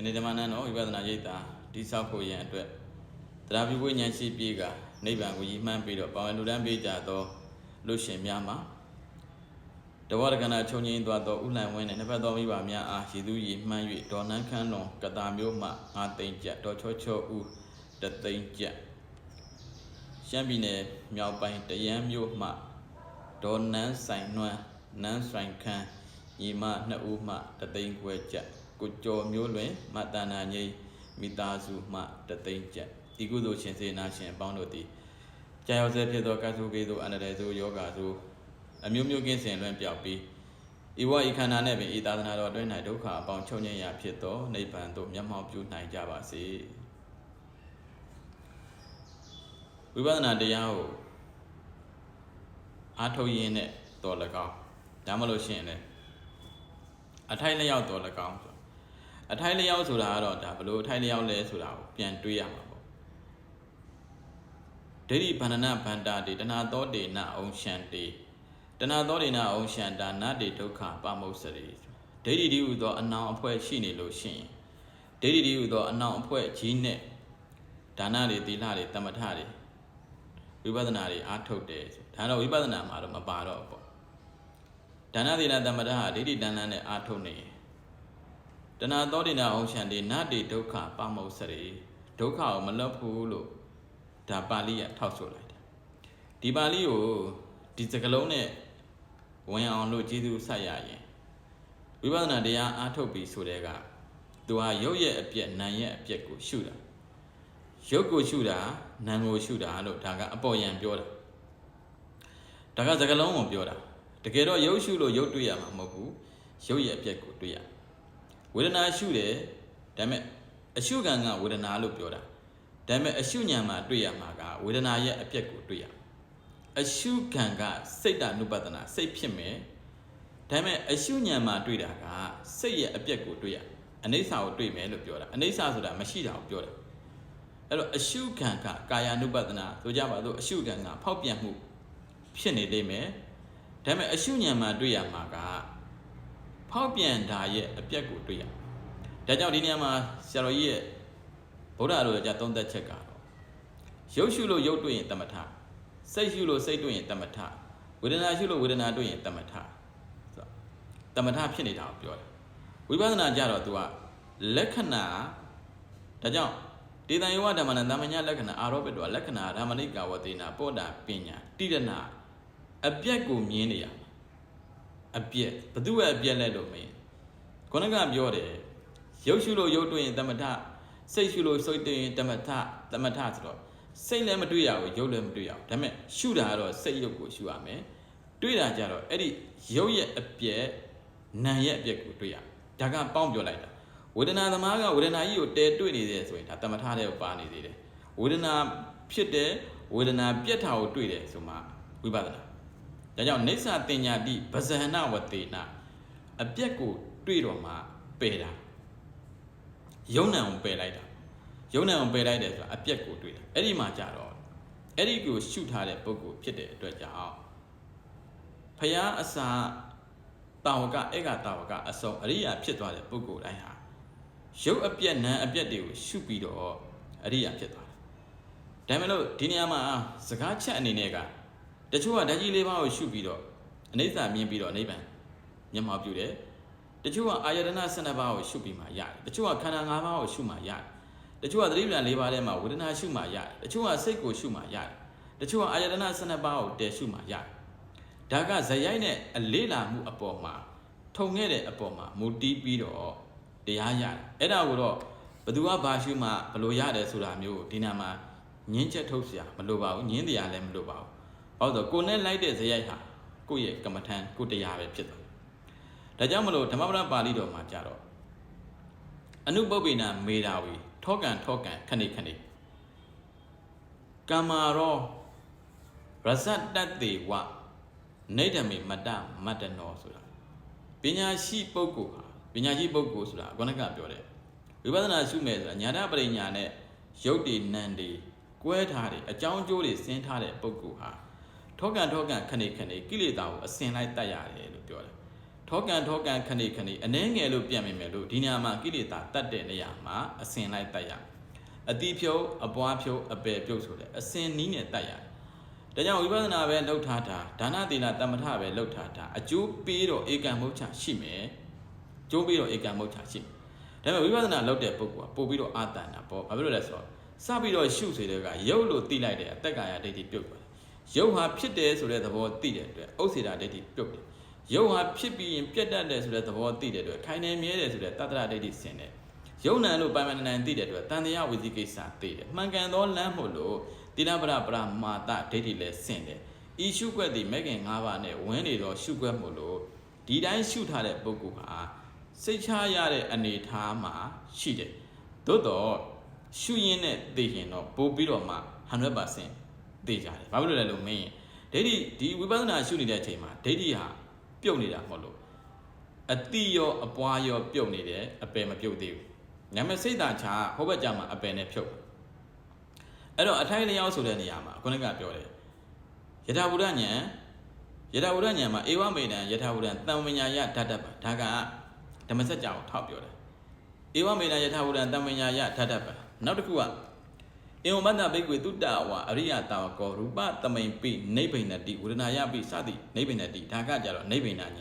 ရှင်နေဓမ္မနန်းတော်ဝိပဿနာရိပ်သာဒီဆောက်ဖို့ရန်အတွက်တရားပြုဝိညာဉ်ရှိပြေကနိဗ္ဗာန်ကိုရည်မှန်းပြီးတော့ပါဝင်လူတန်းပေးကြသောလူရှင်များမှာတဝရကနာချုံငင်းသွားသောဥလှန်ဝင်းနဲ့နှစ်ဖက်သောမိဘများအားရည်သူရည်မှန်း၍ဒေါ်နန်းခန်းလွန်ကတာမျိုးမှငါသိမ့်ကြဒေါ်ချောချောဦးတသိမ့်ကြရှမ်းပြည်နယ်မြောက်ပိုင်းတရမ်းမြို့မှဒေါ်နန်းဆိုင်နွမ်းနန်းဆိုင်ခန်းညီမနှစ်ဦးမှတသိမ့်ခွဲကြ ကိုကျော်မျိုးလွင်မတန္နာငိမ့်မိသားစုမှတသိမ့်ကြဤကုသိုလ်ရှင်စေနာရှင်အပေါင်းတို့သည်ကြာရောက်စေဖြစ်သောကသုကေသောအန္တရာယ်သောယောဂါသောအမျိုးမျိုးကင်းစင်လွင်ပြောက်ပြီးဤဝဤခန္ဓာနဲ့ပင်ဤသာသနာတော်အတွင်း၌ဒုက္ခအပေါင်းချုပ်ငြိမ်းရာဖြစ်သောနိဗ္ဗာန်သို့မျက်မှောက်ပြုနိုင်ကြပါစေဝိပဿနာတရားကိုအားထုတ်ရင်းနဲ့တော်၎င်းဒါမှမဟုတ်ရှင်လည်းအထိုက်လျောက်တော်၎င်းဆို အထိုက်လျောက်ဆိုတာကတော့ဒါဘလို့အထိုက်လျောက်လဲဆိုတာကိုပြန်တွေးရမှာပေါ့ဒိဋ္ဌိဗန္ဒနာဗန္တာတိတဏှာသောတေနအုံရှံတေတဏှာသောတေနအုံရှံတာနတ္တိဒုက္ခပမုစ္ဆရိဒိဋ္ဌိဒီဟုသောအနောင်အဖွဲ့ရှိနေလို့ရှိရင်ဒိဋ္ဌိဒီဟုသောအနောင်အဖွဲ့ကြီးနဲ့ဒါနတွေသီလတွေတမထတွေဝိပဿနာတွေအားထုတ်တယ်ဆိုဒါတော့ဝိပဿနာမှာတော့မပါတော့ဘူးပေါ့ဒါနသီလတမထဟာဒိဋ္ဌိတဏ္ဍနဲ့အားထုတ်နေရင် တဏှာသောတိနာအောင်ရှံတေနတ္တိဒုက္ခပမုစ္ဆရိဒုက္ခကိုမလွတ်ဘူးလို့ဒါပါဠိရထောက်ဆိုလိုက်တယ်ဒီပါဠိကိုဒီစကလုံးနဲ့ဝင်အောင်လို့ကျေးဇူးဆက်ရရင်ဝိပဿနာတရားအားထုတ်ပြီးဆိုတဲ့ကသူဟာရုပ်ရဲ့အပြက်နာမ်ရဲ့အပြက်ကိုရှုတာရုပ်ကိုရှုတာနာမ်ကိုရှုတာလို့ဒါကအပေါ်ယံပြောတာဒါကစကလုံးကိုပြောတာတကယ်တော့ရုပ်ရှုလို့ရုပ်တွေ့ရမှာမဟုတ်ဘူးရုပ်ရဲ့အပြက်ကိုတွေ့ရ ဝေဒနာရှုတယ်ဒါပေမဲ့အရှုခံကဝေဒနာလို့ပြောတာဒါပေမဲ့အရှုဉဏ်မှာတွေ့ရမှာကဝေဒနာရဲ့အပြက်ကိုတွေ့ရအရှုခံကစိတ်တ ानु ပဒနာစိတ်ဖြစ်မယ်ဒါပေမဲ့အရှုဉဏ်မှာတွေ့တာကစိတ်ရဲ့အပြက်ကိုတွေ့ရအနိစ္စကိုတွေ့မယ်လို့ပြောတာအနိစ္စဆိုတာမရှိတာကိုပြောတာအဲ့တော့အရှုခံကကာယ ानु ပဒနာဆိုကြပါစို့အရှုခံကဖောက်ပြန်မှုဖြစ်နေလိမ့်မယ်ဒါပေမဲ့အရှုဉဏ်မှာတွေ့ရမှာက ဖောက်ပြန်တာရဲ့အပြက်ကိုတွေ့ရဒါကြောင့်ဒီနေရာမှာဆရာတော်ကြီးရဲ့ဗုဒ္ဓတော်ကြသုံးသက်ချက်ကတော့ရုပ်ရှုလို့ရုပ်တွေ့ရင်တမထစိတ်ရှုလို့စိတ်တွေ့ရင်တမထဝေဒနာရှုလို့ဝေဒနာတွေ့ရင်တမထဆိုတမထဖြစ်နေတာကိုပြောတယ်ဝိပဿနာကြတော့ तू ကလက္ခဏာဒါကြောင့်ဒေသယောဝဓမ္မနာသမညာလက္ခဏာအာရောပတောလက္ခဏာဓမ္မနိကဝတေနာပောတာပညာတိရဏအပြက်ကိုမြင်နေရမှာ အပြက်ဘသူရဲ့အပြက်လဲလို့မင်းခေါင်းကပြောတယ်ရုပ်ရှုလို့ရုပ်တွေ့ရင်တမထစိတ်ရှုလို့စိတ်တွေ့ရင်တမထတမထဆိုတော့စိတ်လည်းမတွေ့ရဘူးရုပ်လည်းမတွေ့ရဘူးဒါပေမဲ့ရှုတာကတော့စိတ်ရုပ်ကိုရှုရမယ်တွေ့တာကြတော့အဲ့ဒီရုပ်ရဲ့အပြက်နာမ်ရဲ့အပြက်ကိုတွေ့ရဒါကပေါင်းပြောလိုက်တာဝေဒနာသမားကဝေဒနာကြီးကိုတဲတွေ့နေတယ်ဆိုရင်ဒါတမထတဲ့ကိုပါနေသေးတယ်ဝေဒနာဖြစ်တယ်ဝေဒနာပြက်တာကိုတွေ့တယ်ဆိုမှဝိပဿနာ ဒါကြောင့်နေဆာတင်ညာတိဗဇဟနဝတေနအပြက်ကိုတွေ့တော့မှပယ်တာယုံနံကိုပယ်လိုက်တာယုံနံကိုပယ်လိုက်တယ်ဆိုတာအပြက်ကိုတွေ့တာအဲ့ဒီမှာကြတော့အဲ့ဒီကိုရှုထားတဲ့ပုဂ္ဂိုလ်ဖြစ်တဲ့အတွက်ကြောင့်ဖယားအစာတာဝကဧကတာဝကအစုံအရိယာဖြစ်သွားတဲ့ပုဂ္ဂိုလ်တိုင်းဟာရုပ်အပြက်နာအပြက်တွေကိုရှုပြီးတော့အရိယာဖြစ်သွားတယ်ဒါမှမဟုတ်ဒီနေရာမှာစကားချက်အနေနဲ့က တချို့ကဓာတ်ကြီးလေးပါးကိုရှုပြီးတော့အနိစ္စမြင်ပြီးတော့အနိဗ္ဗာန်မျက်မှောက်ပြုတယ်တချို့ကအာယတနာ12ပါးကိုရှုပြီးမှရတယ်တချို့ကခန္ဓာ5ပါးကိုရှုမှရတယ်တချို့ကသတိပ္ပံ၄ပါးထဲမှာဝေဒနာရှုမှရတယ်တချို့ကစိတ်ကိုရှုမှရတယ်တချို့ကအာယတနာ12ပါးကိုတည်ရှုမှရတယ်ဒါကဇယိုက်နဲ့အလေးလာမှုအပေါ်မှာထုံခဲ့တဲ့အပေါ်မှာမူတီးပြီးတော့တရားရတယ်အဲ့ဒါကိုတော့ဘသူကဘာရှုမှဘလို့ရတယ်ဆိုတာမျိုးဒီနာမှာငင်းချက်ထုတ်စရာမလိုပါဘူးငင်းတရားလည်းမလိုပါဘူး ဘာလို့ဆိုကိုယ်နဲ့လိုက်တဲ့ဇယိုက်ဟာကိုယ့်ရဲ့ကမ္မထံကိုယ်တရားပဲဖြစ်သွားတယ်ဒါကြောင့်မလို့ဓမ္မပဒပါဠိတော်မှာကြတော့အနုပုပ္ပိနာမေတာဝီထောကံထောကံခဏိခဏိကမ္မာရောရဇတ်တတ်တေဝနေဓမေမတ္တမတ္တနောဆိုတာပညာရှိပုဂ္ဂိုလ်ဟာပညာရှိပုဂ္ဂိုလ်ဆိုတာခေါင်းကပြောတယ်ဝိပဿနာရှုမယ်ဆိုတာညာတပရိညာနဲ့ရုပ်တည်နံတည်ကွဲထားတယ်အကြောင်းကျိုးတွေဆင်းထားတဲ့ပုဂ္ဂိုလ်ဟာ ထောကံထောကံခဏိခဏိကိလေသာကိုအစင်လိုက်တတ်ရတယ်လို့ပြောတယ်ထောကံထောကံခဏိခဏိအနှဲငယ်လို့ပြန်မိမယ်လို့ဒီနေရာမှာကိလေသာတတ်တဲ့နေရာမှာအစင်လိုက်တတ်ရအတိဖြုတ်အပွားဖြုတ်အပယ်ဖြုတ်ဆိုတဲ့အစင်နီးနဲ့တတ်ရတယ်ဒါကြောင့်ဝိပဿနာပဲလှုပ်ထားတာဒါနသီလတမထပဲလှုပ်ထားတာအကျိုးပေးတော့ဧကံမုတ်ချရှိမယ်ကျိုးပေးတော့ဧကံမုတ်ချရှိမယ်ဒါပေမဲ့ဝိပဿနာလှုပ်တဲ့ပုဂ္ဂိုလ်ကပို့ပြီးတော့အာတန်တာပေါ့ဘာဖြစ်လို့လဲဆိုတော့စပြီးတော့ရှုစေတဲ့ကရုပ်လို့သိလိုက်တဲ့အသက်ကာယဒိဋ္ဌိပြုတ်သွားတယ် ရုပ်ဟာဖြစ်တယ်ဆိုတဲ့သဘောသိတဲ့အတွက်ဥစ္စေတာဒိဋ္ဌိပြုတ်တယ်ရုပ်ဟာဖြစ်ပြီးရင်ပြတ်တတ်တယ်ဆိုတဲ့သဘောသိတဲ့အတွက်ခိုင်နေမြဲတယ်ဆိုတဲ့တတ္တရဒိဋ္ဌိဆင်တယ်ရုပ်နာလို့ပိုင်ပိုင်နိုင်နိုင်သိတဲ့အတွက်တန်တရားဝိသိကိစ္စသိတယ်မှန်ကန်သောလမ်းမို့လို့တိလပရပရမာတဒိဋ္ဌိလည်းဆင်တယ်ဤရှုွက်သည်မဲ့ခင်၅ပါးနဲ့ဝန်းနေတော့ရှုွက်မို့လို့ဒီတိုင်းရှုထားတဲ့ပုဂ္ဂိုလ်ဟာစိတ်ချရတဲ့အနေထားမှာရှိတယ်သို့တော့ရှုရင်းနဲ့သိရင်တော့ပို့ပြီးတော့မှ100% သိကြတယ်ဘာဖြစ်လို့လဲလို့မင်းဒိဋ္ဌိဒီဝိပဿနာရှုနေတဲ့အချိန်မှာဒိဋ္ဌိဟာပြုတ်နေတာမဟုတ်လို့အတိရောအပွားရောပြုတ်နေတယ်အပယ်မပြုတ်သေးဘူး။ညမစိတ်သာချဟိုဘက်ကြမှာအပယ်နဲ့ဖြုတ်။အဲ့တော့အထိုင်လျောက်ဆိုတဲ့နေရာမှာခုနကပြောတယ်။ယထာဘုဒ္ဓဉာဏ်ယထာဘုဒ္ဓဉာဏ်မှာဧဝမေတံယထာဘုဒ္ဓံတံဝိညာယဓာတ္တပဒါကဓမ္မစကြာကိုထောက်ပြောတယ်။ဧဝမေတံယထာဘုဒ္ဓံတံဝိညာယဓာတ္တပနောက်တစ်ခုက အင်ဝမတ္တဘိက္ခွေတုတ္တဝအရိယတာဝကောရူပသမိန်ပိနိဗ္ဗိဏတိဝရဏယပိစသည်နိဗ္ဗိဏတိဒါကကြတော့နိဗ္ဗိဏဉာဏ်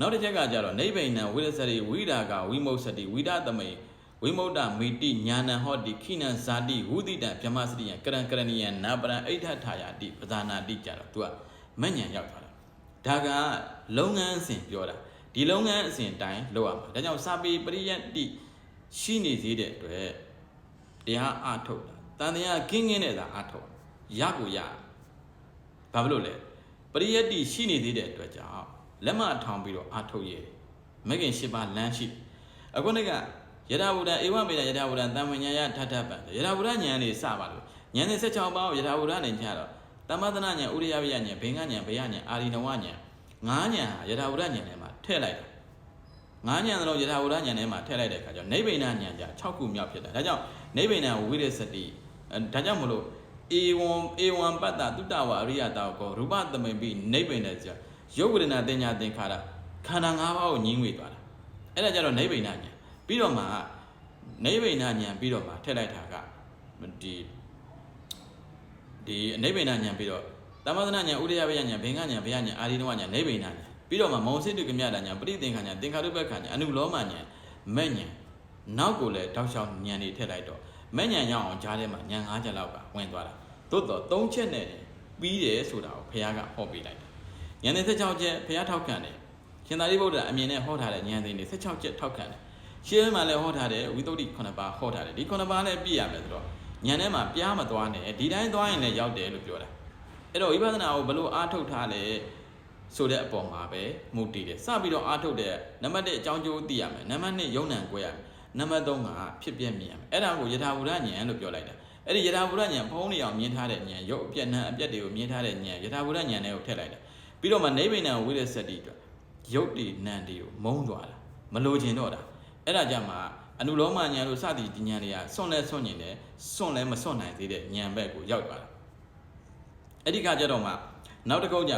နောက်တစ်ချက်ကကြတော့နိဗ္ဗိဏံဝိရစရိဝိဒါကဝိမု ක්ෂ တိဝိဒသမိန်ဝိမု ക്ത မိတိညာဏဟောတိခိနံဇာတိဝုဒိတံဗြဟ္မစရိယံကရံကရဏီယံနာပရံအိဋ္ဌထာယာတိပဇာနာတိကြတော့ तू ကမဉ္ဇဉ်ရောက်သွားတာဒါကလုပ်ငန်းစဉ်ပြောတာဒီလုပ်ငန်းအစဉ်တိုင်းလုပ်ရမှာဒါကြောင့်စာပေပရိယတ္တိရှိနေသေးတဲ့အတွက်တရားအထုတ်တာ တန်တရားကင်းကင်းနဲ့သာအထုတ်ရကိုရဘာဖြစ်လို့လဲပရိယတ္တိရှိနေသေးတဲ့အတွက်ကြောင့်လက်မထောင်ပြီးတော့အထုတ်ရဲ့မဂ်ခင်၈ပါးလမ်းရှိအခုနေ့ကယထာဘုဒ္ဓဧဝမေတယထာဘုဒ္ဓတံဝဉ္ညာယထထပံယထာဘုဒ္ဓဉာဏ်နေစပါလို့ဉာဏ်နေ16ပါးကိုယထာဘုဒ္ဓနဲ့ညတော့တမသနာဉာဏ်ဥရိယဝိယဉာဏ်ဘင်္ဂဉာဏ်ဘေယဉာဏ်အာရိနဝဉာဏ်ငါးဉာဏ်ဟာယထာဘုဒ္ဓဉာဏ်ထဲမှာထည့်လိုက်တယ်ငါးဉာဏ်တော့ယထာဘုဒ္ဓဉာဏ်ထဲမှာထည့်လိုက်တဲ့အခါကျတော့နိဗ္ဗိဏဉာဏ်ကြ6ခုမြောက်ဖြစ်တယ်ဒါကြောင့်နိဗ္ဗိဏဝိရစတိ ဒါကြောင့်မလို့ဧဝံဧဝံပတ္တတုတ္တဝအရိယတောကောရူပသမိန်ပိနိဗ္ဗိဏကျရုပ်ဝေဒနာတင်ညာသင်္ခါရခန္ဓာ၅ပါးကိုညှင်းဝေသွားတာအဲ့ဒါကြတော့နိဗ္ဗိဏဉာဏ်ပြီးတော့မှနိဗ္ဗိဏဉာဏ်ပြီးတော့မှထည့်လိုက်တာကဒီဒီနိဗ္ဗိဏဉာဏ်ပြီးတော့သမသနာဉာဏ်ဥဒယဝယဉာဏ်ဘင်္ဂဉာဏ်ဘယဉာဏ်အာရိနဝဉာဏ်နိဗ္ဗိဏဉာဏ်ပြီးတော့မှမောစိတုကမြတာဉာဏ်ပရိသင်္ခာဉာဏ်သင်္ခါရုပ္ပခာဉာဏ်အနုလောမဉာဏ်မဲ့ဉာဏ်နောက်ကိုလည်းတောက်လျှောက်ဉာဏ်တွေထည့်လိုက်တော့ မဲ့ဉာဏ်ရောက်အောင်ကြားထဲမှာဉာဏ်၅ချက်လောက်ကဝင်သွားတာသို့တော့၃ချက်နဲ့ပြီးတယ်ဆိုတာကိုဘုရားကဟောပေးလိုက်တာဉာဏ်နဲ့16ချက်ဘုရားထောက်ခံတယ်ရှင်သာရိပုတ္တရာအမြင်နဲ့ဟောထားတဲ့ဉာဏ်သိနေ16ချက်ထောက်ခံတယ်ရှင်းမှာလည်းဟောထားတယ်ဝိသုဒ္ဓိ9ပါးဟောထားတယ်ဒီ9ပါးလည်းပြည့်ရမယ်ဆိုတော့ဉာဏ်ထဲမှာပြားမသွားနဲ့ဒီတိုင်းသွားရင်လည်းရောက်တယ်လို့ပြောတာအဲ့တော့ဝိပဿနာကိုဘလို့အားထုတ်ထားလဲဆိုတဲ့အပေါ်မှာပဲမူတည်တယ်စပြီးတော့အားထုတ်တဲ့နံပါတ်1အကြောင်းကျိုးသိရမယ်နံပါတ်2ယုံ nant ကိုရမယ် နံပါတ်3ကဖြစ်ပြမြင်ရမယ်အဲ့ဒါကိုယထာဘူရဉာဏ်လို့ပြောလိုက်တာအဲ့ဒီယထာဘူရဉာဏ်ဖုံးနေအောင်မြင်ထားတဲ့ဉာဏ်ရုပ်အပြက်နှံအပြက်တွေကိုမြင်ထားတဲ့ဉာဏ်ယထာဘူရဉာဏ်တွေကိုထည့်လိုက်တာပြီးတော့မှနိဗ္ဗာန်ဝိရစတိအတွက်ရုပ်တည်နံတွေကိုမုံသွားတာမလိုချင်တော့တာအဲ့ဒါကြမှာအနုလောမဉာဏ်လို့စသည်ဒီဉာဏ်တွေကစွန့်လဲစွန့်နေတယ်စွန့်လဲမစွန့်နိုင်သေးတဲ့ဉာဏ်ဘက်ကိုရောက်သွားတာအဲ့ဒီကကြတော့မှနောက်တစ်ခုကျ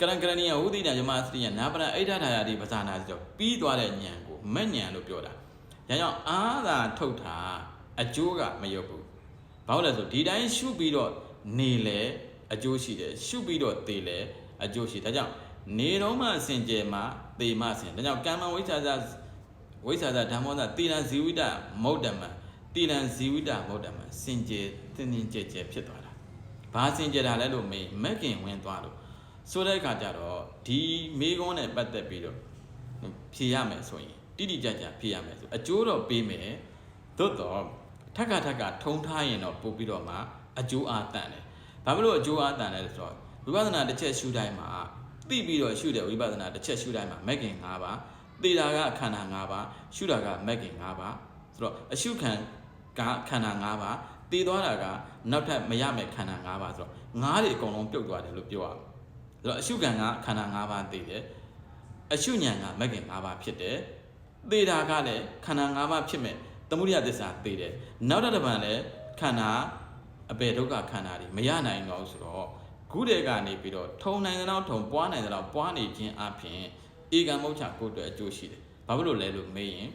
ကရံကရဏီယဝုဒိတယမစတိယနာပရအိဋ္ဌထာယာတိပဇာနာဆိုပြီးသွားတဲ့ဉာဏ်ကိုမဲ့ဉာဏ်လို့ပြောတာ။ ဒါကြောင့်အာသာထုတ်တာအကျိုးကမရုပ်ဘူး။ဘာလို့လဲဆိုဒီတိုင်းရှုပြီးတော့နေလေအကျိုးရှိတယ်ရှုပြီးတော့သေလေအကျိုးရှိဒါကြောင့်နေတော့မှစင်ကြယ်မှသေမှစင်ဒါကြောင့်ကမ္မဝိချာဇဝိချာဇဓမ္မောဇတိလံဇီဝိတမௌတ္တမတိလံဇီဝိတမௌတ္တမစင်ကြယ်တင်းတင်းကြဲကြဲဖြစ်သွားတာ။ဘာစင်ကြယ်တာလဲလို့မေးမက်ကင်ဝင်သွားလို့ဆိုတဲ့အခါကျတော့ဒီမိကုန်းနဲ့ပတ်သက်ပြီးတော့ဖြေရမယ်ဆိုရင် တိတိကျကျဖြေရမယ်ဆိုအကျိုးတော့ပေးမယ်သို့တော့ထက်ကထက်ကထုံထားရင်တော့ပို့ပြီးတော့မှအကျိုးအားတန်တယ်ဘာဖြစ်လို့အကျိုးအားတန်လဲဆိုတော့ဝိပဿနာတစ်ချက်ရှုတိုင်းမှာသိပြီးတော့ရှုတဲ့ဝိပဿနာတစ်ချက်ရှုတိုင်းမှာမက်ကင်၅ပါးသိတာကခန္ဓာ၅ပါးရှုတာကမက်ကင်၅ပါးဆိုတော့အရှုခံကခန္ဓာ၅ပါးသိသွားတာကနောက်ထပ်မရမယ့်ခန္ဓာ၅ပါးဆိုတော့ငါးတွေအကုန်လုံးပြုတ်သွားတယ်လို့ပြောရအောင်ဆိုတော့အရှုခံကခန္ဓာ၅ပါးသိတယ်အရှုဉဏ်ကမဂ္ဂင်၅ပါးဖြစ်တယ် သေတာကလည်းခန္ဓာ၅ပါးဖြစ်မဲ့သမုဒိယသစ္စာသိတယ်နောက်တစ်ပံလည်းခန္ဓာအပေဒုက္ခခန္ဓာတွေမရနိုင်တော့ဆိုတော့ခုတည်းကနေပြီးတော့ထုံနိုင်တဲ့တော့ထုံပွားနိုင်တဲ့တော့ပွားနေခြင်းအပြင်ဧဧကံမုတ်ချကိုယ့်အတွက်အကျိုးရှိတယ်ဘာဖြစ်လို့လဲလို့မေးရင်